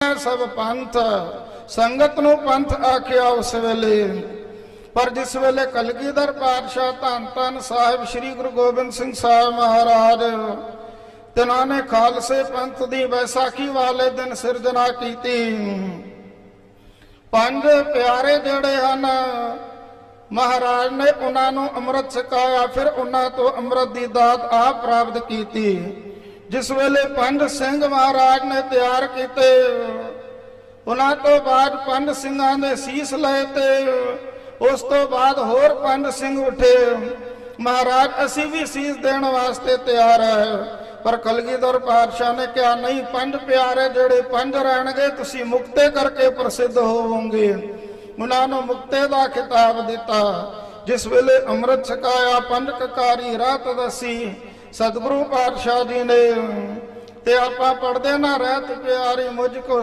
ਸਭ ਪੰਥ, ਸੰਗਤ ਨੂੰ ਪੰਥ ਆਖਿਆ ਉਸ ਵੇਲੇ। ਪਰ ਜਿਸ ਵੇਲੇ ਕਲਗੀਧਰ ਪਾਤਸ਼ਾਹ ਧੰਨ ਧੰਨ ਸਾਹਿਬ ਸ੍ਰੀ ਗੁਰੂ ਗੋਬਿੰਦ ਸਿੰਘ ਸਾਹਿਬ ਮਹਾਰਾਜ ਤਿਨਾਂ ਨੇ ਖਾਲਸੇ ਪੰਥ ਦੀ ਵੈਸਾਖੀ ਵਾਲੇ ਦਿਨ ਸਿਰਜਣਾ ਕੀਤੀ। ਪੰਜ ਪਿਆਰੇ ਜਿਹੜੇ ਹਨ, ਮਹਾਰਾਜ ਨੇ ਉਹਨਾਂ ਨੂੰ ਅੰਮ੍ਰਿਤ ਛਕਾਇਆ, ਫਿਰ ਉਹਨਾਂ ਤੋਂ ਅੰਮ੍ਰਿਤ ਦੀ ਦਾਤ ਆਪ ਪ੍ਰਾਪਤ ਕੀਤੀ। ਜਿਸ ਵੇਲੇ ਪੰਡ ਸਿੰਘ ਮਹਾਰਾਜ ਨੇ ਤਿਆਰ ਕੀਤੇ, ਉਹਨਾਂ ਤੋਂ ਬਾਅਦ ਪੰਡ ਸਿੰਘਾਂ ਦੇ ਸੀਸ ਲਏ ਤੇ ਉਸ ਤੋਂ ਬਾਅਦ ਹੋਰ ਪੰਡ ਸਿੰਘ ਉੱਠੇ। ਮਹਾਰਾਜ, ਅਸੀਂ ਵੀ ਸੀਸ ਦੇਣ ਵਾਸਤੇ ਤਿਆਰ ਹੈ, ਪਰ ਕਲਗੀਧਰ ਪਾਤਸ਼ਾਹ ਨੇ ਕਿਹਾ, ਨਹੀਂ ਪੰਜ ਪਿਆਰੇ, ਜਿਹੜੇ ਪੰਜ ਰਹਿਣਗੇ, ਤੁਸੀਂ ਮੁਕਤੇ ਕਰਕੇ ਪ੍ਰਸਿੱਧ ਹੋਵੋਗੇ। ਉਹਨਾਂ ਨੂੰ ਮੁਕਤੇ ਦਾ ਖਿਤਾਬ ਦਿੱਤਾ। ਜਿਸ ਵੇਲੇ ਅੰਮ੍ਰਿਤ ਛਕਾਇਆ ਪੰਜ ਕਕਾਰੀ ਰਾਤ ਦਸੀ ਸਤਿਗੁਰੂ ਪਾਤਸ਼ਾਹ ਜੀ ਨੇ ਤੇ ਆਪਾਂ ਪੜਦੇ ਨਾ ਰਹਿਤ ਪਿਆਰੀ ਮੁਝ ਕੋ